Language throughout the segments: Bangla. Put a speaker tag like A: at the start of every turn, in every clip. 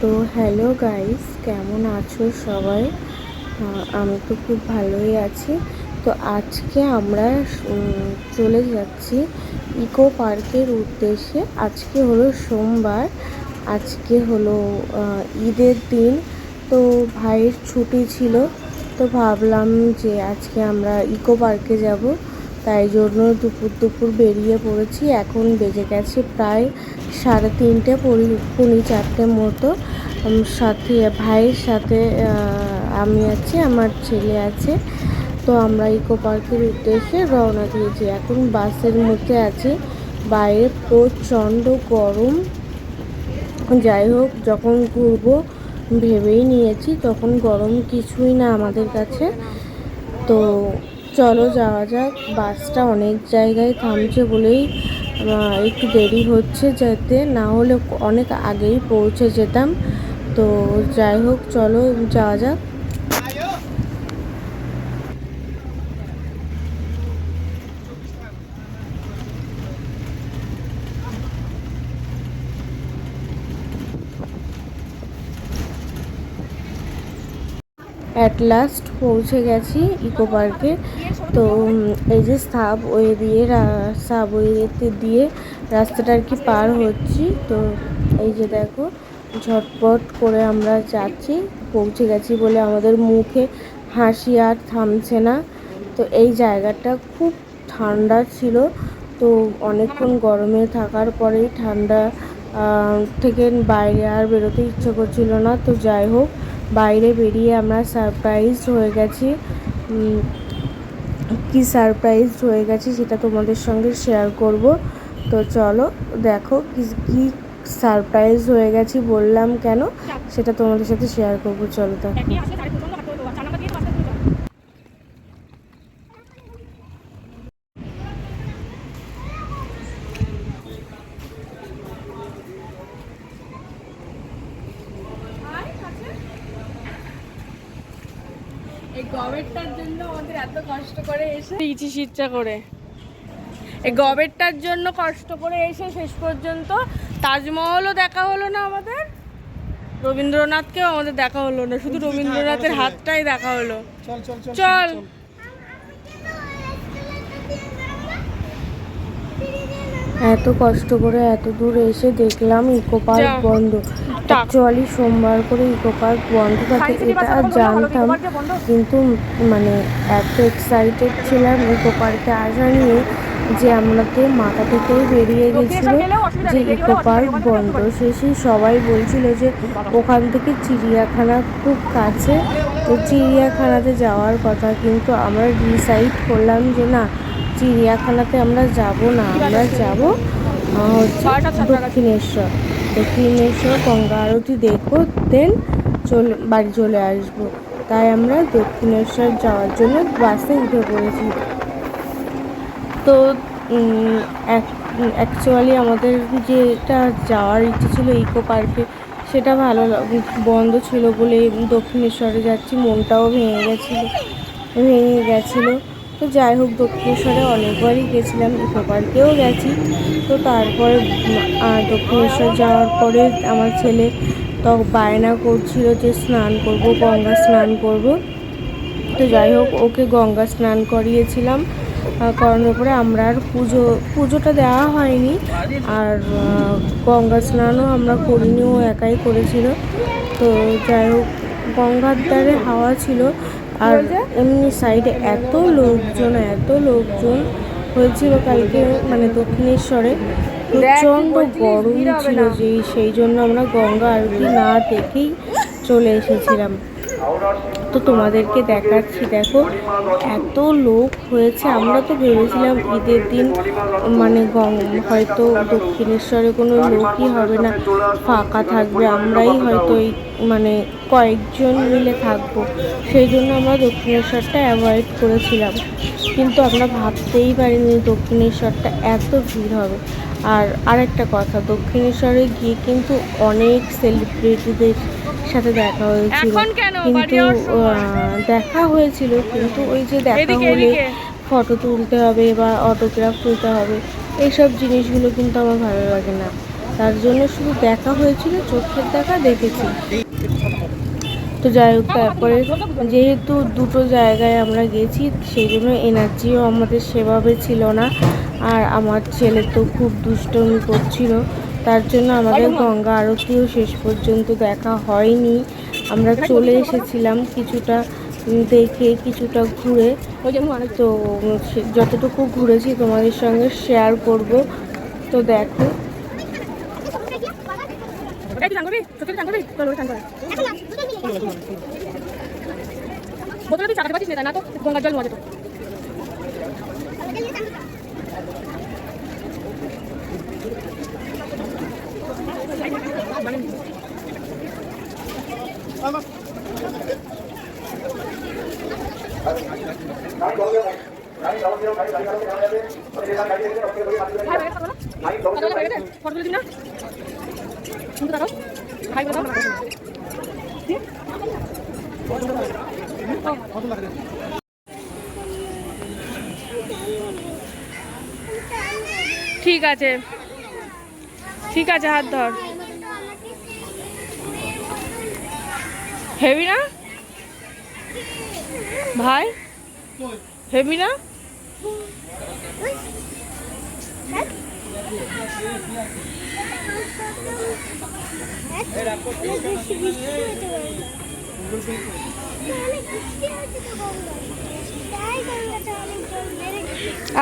A: তো হ্যালো গাইস, কেমন আছো সবাই? আমি তো খুব ভালোই আছি। তো আজকে আমরা চলে যাচ্ছি ইকো পার্কের উদ্দেশ্যে। আজকে হলো সোমবার, আজকে হলো ঈদের দিন। তো ভাইয়ের ছুটি ছিল, তো ভাবলাম যে আজকে আমরা ইকো পার্কে যাব। তাই জন্য দুপুর দুপুর বেরিয়ে পড়েছি। এখন বেজে গেছে প্রায় সাড়ে তিনটে পৌনে চারটে মতো। সাথে ভাইয়ের সাথে আমি আছি, আমার ছেলে আছে। তো আমরা ইকো পার্কের উদ্দেশ্যে রওনা দিয়েছি। এখন বাসের মধ্যে আছি। বাইরে প্রচণ্ড গরম। যাই হোক, যখন ঘুরবো, ভেবেই নিয়েছি, তখন গরম কিছুই না আমাদের কাছে। তো চলো যাওয়া যাক। বাসটা অনেক জায়গায় থামছে বলেই একটু দেরি হচ্ছে যেতে। না হলে অনেক আগেই পৌঁছে যেতাম। তো যাই হোক, চলো যাওয়া যাক। অ্যাট লাস্ট পৌঁছে গেছি ইকো পার্কে তো এই যে সাব ওয়ে দিয়ে, রা- সাব ওয়েতে দিয়ে রাস্তাটা আর কি পার হচ্ছি। তো, এই যে দেখো, ঝটপট করে আমরা যাচ্ছি, পৌঁছে গেছি বলে আমাদের মুখে হাসি আর থামছে না। তো, এই জায়গাটা খুব ঠান্ডা ছিল। তো, অনেকক্ষণ গরমে থাকার পরেই ঠান্ডা থেকে বাইরে আর বেরোতে ইচ্ছে করছিল না। তো, যাই হোক বাইরে বেরিয়ে আমরা সারপ্রাইজ হয়ে গেছি। কি সারপ্রাইজ হয়ে গেছি সেটা তোমাদের সঙ্গে শেয়ার করব। তো চলো দেখো কি কি সারপ্রাইজ হয়ে গেছি বললাম কেন? সেটা তোমাদের সাথে শেয়ার করব চলো দেখো
B: একই আসলে তাহলে প্রচণ্ড হাঁটতে হতো আর চার নাম্বার দিয়ে তো বাসটা তুলে যাও।
C: এই গবেরটার জন্য আমাদের এত কষ্ট করে এসে ইচি ইচ্ছা করে। এই গবেরটার জন্য কষ্ট করে এসে শেষ পর্যন্ত তাজমহলও দেখা হলো না আমাদের। রবীন্দ্রনাথকেও আমাদের দেখা হলো না শুধু রবীন্দ্রনাথের হাতটাই দেখা হলো।
D: চল। চল।
A: এত কষ্ট করে এত দূর এসে দেখলাম ইকো পার্ক বন্ধ। অ্যাকচুয়ালি সোমবার করে ইকো পার্ক বন্ধ থাকে এটা জানতাম। কিন্তু মানে এত এক্সাইটেড ছিলাম ইকো পার্কে আসা নিয়ে যে আমাদের মাথা থেকেই বেরিয়ে গেছিল যে ইকো পার্ক বন্ধ শেষে সবাই বলছিল যে ওখান থেকে চিড়িয়াখানা খুব কাছে তো চিড়িয়াখানাতে যাওয়ার কথা কিন্তু আমরা ডিসাইড করলাম যে না চিড়িয়াখানাতে আমরা যাব না আমরা যাব হচ্ছে দক্ষিণেশ্বর দক্ষিণেশ্বর গঙ্গা আরতি দেখব দেন চলে বাড়ি চলে আসব। তাই আমরা দক্ষিণেশ্বর যাওয়ার জন্য বাসে উঠে পড়েছি। তো অ্যাকচুয়ালি আমাদের যেটা যাওয়ার ইচ্ছে ছিল ইকো পার্কে সেটা ভালো বন্ধ ছিল বলে দক্ষিণেশ্বরে যাচ্ছি মনটাও ভেঙে গেছিল ভেঙে গেছিল। তো যাই হোক, দক্ষিণেশ্বরে অনেকবারই গেছিলাম ইকো পার্কেও গেছি। তো তারপরে দক্ষিণেশ্বর যাওয়ার পরে আমার ছেলে তো বায়না করছিল যে স্নান করব, গঙ্গা স্নান করব। তো যাই হোক, ওকে গঙ্গা স্নান করিয়েছিলাম করানোর পরে আমরা আর পুজো, পুজোটা দেওয়া হয়নি। আর গঙ্গা স্নানও আমরা করিনি, ও একাই করেছিল। তো যাই হোক, গঙ্গার ধারে হাওয়া ছিল আর এমনি সাইডে এত লোকজন এত লোকজন হয়েছিল কালকে মানে দক্ষিণেশ্বরে। প্রচণ্ড গরম ছিল যে সেই জন্য আমরা গঙ্গা আরতি না দেখেই চলে এসেছিলাম। তো তোমাদেরকে দেখাচ্ছি, দেখো, এত লোক হয়েছে। আমরা তো ভেবেছিলাম ঈদের দিন মানে হয়তো দক্ষিণেশ্বরে কোনো লোকই হবে না, ফাঁকা থাকবে। আমরাই হয়তো এই মানে কয়েকজন মিলে থাকব। সেই জন্য আমরা দক্ষিণেশ্বরটা অ্যাভয়েড করেছিলাম। কিন্তু আমরা ভাবতেই পারিনি দক্ষিণেশ্বরটা এত ভিড় হবে। আর আরেকটা কথা, দক্ষিণেশ্বরে গিয়ে কিন্তু অনেক সেলিব্রিটিদের সাথে দেখা হয়েছিল। কিন্তু দেখা হয়েছিল কিন্তু ওই যে দেখা হলে ফটো তুলতে হবে বা অটোগ্রাফ তুলতে হবে এইসব জিনিসগুলো কিন্তু আমার ভালো লাগে না। তার জন্য শুধু দেখা হয়েছিল চোখের দেখা দেখেছি। তো যাই হোক তারপরে যেহেতু দুটো জায়গায় আমরা গেছি সেই জন্য এনার্জিও আমাদের সেভাবে ছিল না। আর আমার ছেলে তো খুব দুষ্টমি করছিল। তার জন্য আমাদের গঙ্গা আরতিও শেষ পর্যন্ত দেখা হয়নি। আমরা চলে এসেছিলাম কিছুটা দেখে কিছুটা ঘুরে।
B: মানে
A: তো যতটুকু ঘুরেছি তোমাদের সঙ্গে শেয়ার করব। তো দেখো।
B: বোতলে তুই চাকাতে পারছিস না না তো গঙ্গার জল নেওয়া যেত ভাই ভাই কথা বলো কথা বলো ভাই
C: ঠিক আছে। ঠিক আছে হাত ধর। হেবি না? ভাই? হেবি না?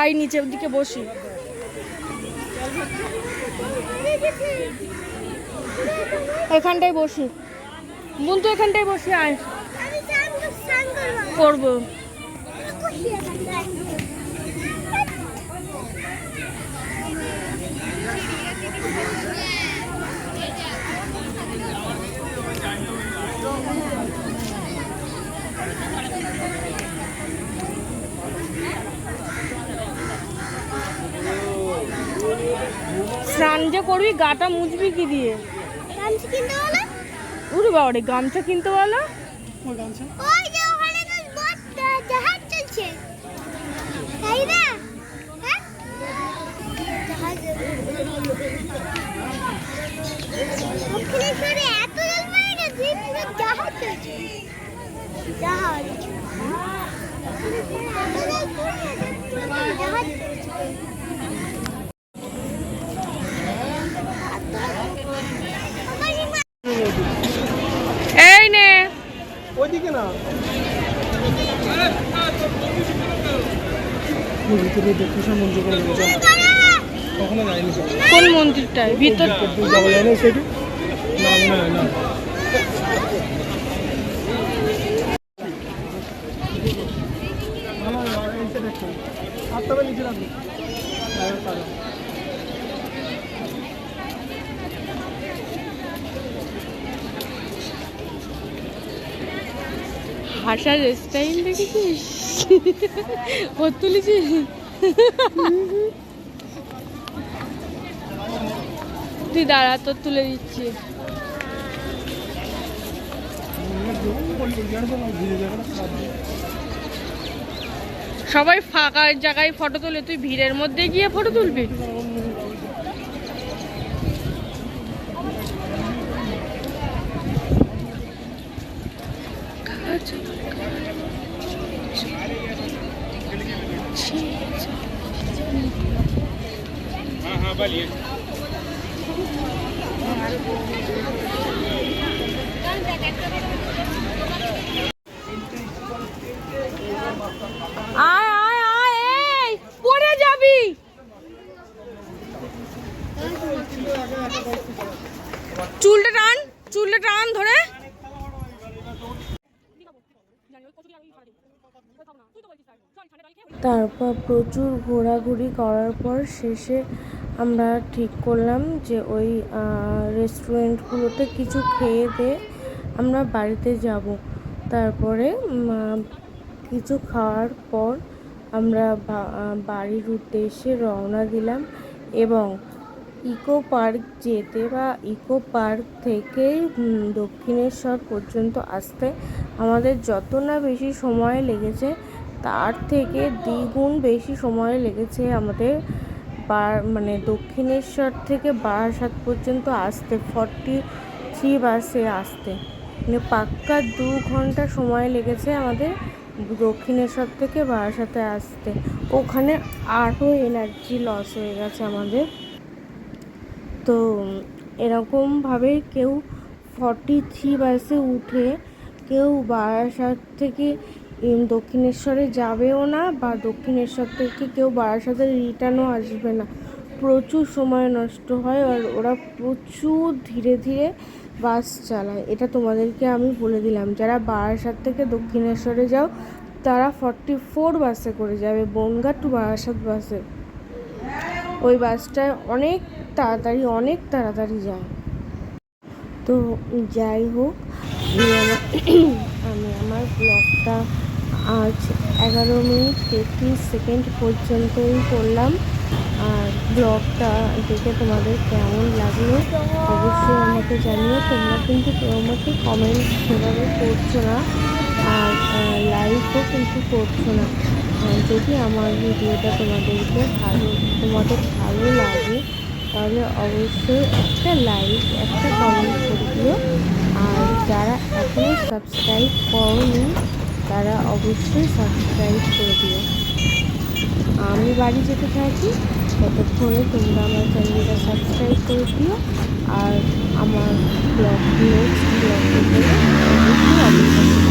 C: আই নিচের দিকে বসি। এখানটায় বসি। বোন তো এখানটায় বসে আয় করব। স্নান যে করবি গাটা মুছবি কি দিয়ে? উরে বাবা রে গামছা? কিনতে বলো
D: জাহাজ চলছে। তাই না? হ্যাঁ? জাহাজ দক্ষিণেশ্বরে এত জল পড়ে গেছে পুরো জাহাজ চলছে জাহাজ এত জল পড়ে গেছে, পুরো জাহাজ চলছে। আমার সীমা
C: এই নে
E: ওইদিকে না মন্দির করে কখনো সব
C: কোন মন্দিরটায়? ভিতর
E: না না না।
C: হাসার স্টাইল দেখেছিস? ওর তুলেছিস? তুই দাঁড়া, তোর তুলে দিচ্ছি। সবাই ফাঁকা জায়গায় ফটো তুলে, তুই ভিড়ের মধ্যে গিয়ে ফটো তুলবি চুলটা টান চুলটা টান ধরে।
A: তারপর প্রচুর ঘোরাঘুরি করার পর শেষে আমরা ঠিক করলাম যে ওই রেস্টুরেন্টগুলোতে কিছু খেয়ে দিয়ে আমরা বাড়িতে যাব। তারপরে কিছু খাওয়ার পর আমরা বাড়ির উদ্দেশ্যে রওনা দিলাম এবং ইকো পার্ক যেতে বা ইকো পার্ক থেকে দক্ষিণেশ্বর পর্যন্ত আসতে আমাদের যত না বেশি সময় লেগেছে, তার থেকে দ্বিগুণ বেশি সময় লেগেছে আমাদের মানে দক্ষিণেশ্বর থেকে বারাসাত পর্যন্ত আসতে ফর্টি থ্রি বাসে আসতে। মানে পাক্কা দু ঘণ্টা সময় লেগেছে আমাদের দক্ষিণেশ্বর থেকে বারাসাতে আসতে। ওখানে আরও এনার্জি লস হয়ে গেছে আমাদের। তো এরকমভাবে কেউ ফর্টি থ্রি বাসে উঠে, কেউ বারাসাত থেকে দক্ষিণেশ্বরে যাবেও না বা দক্ষিণেশ্বর থেকে কেউ বারাসাতে রিটার্নও আসবে না। প্রচুর সময় নষ্ট হয় আর ওরা প্রচুর ধীরে ধীরে বাস চালায়। এটা তোমাদেরকে আমি বলে দিলাম। যারা বারাসাত থেকে দক্ষিণেশ্বরে যাও, তারা ফর্টি ফোর বাসে করে যাবে, বনগা টু বারাসাত বাসে। ওই বাসটায় অনেক তাড়াতাড়ি অনেক তাড়াতাড়ি যায়। তো যাই হোক, আমি আমার ব্লগটা আজ এগারো মিনিট তেত্রিশ সেকেন্ড পর্যন্তই করলাম। আর ব্লগটা দেখে তোমাদের কেমন লাগল অবশ্যই আমাকে জানিও। তোমরা কিন্তু আমাকে কমেন্ট সেভাবে করছ না আর লাইকও কিন্তু করছ না। যদি আমার ভিডিওটা তোমাদেরকে ভালো, তোমাদের ভালো লাগে, তাহলে অবশ্যই একটা লাইক একটা কমেন্ট করে দিও। আর যারা এখনও সাবস্ক্রাইব করনি তারা অবশ্যই সাবস্ক্রাইব করে দিও। আমি বাড়ি যেতে থাকি, ততক্ষণে তোমরা আমার চ্যানেলটা সাবস্ক্রাইব করে দিও। আর আমার ব্লগ নেক্সট ব্লগ অবশ্যই অবশ্যই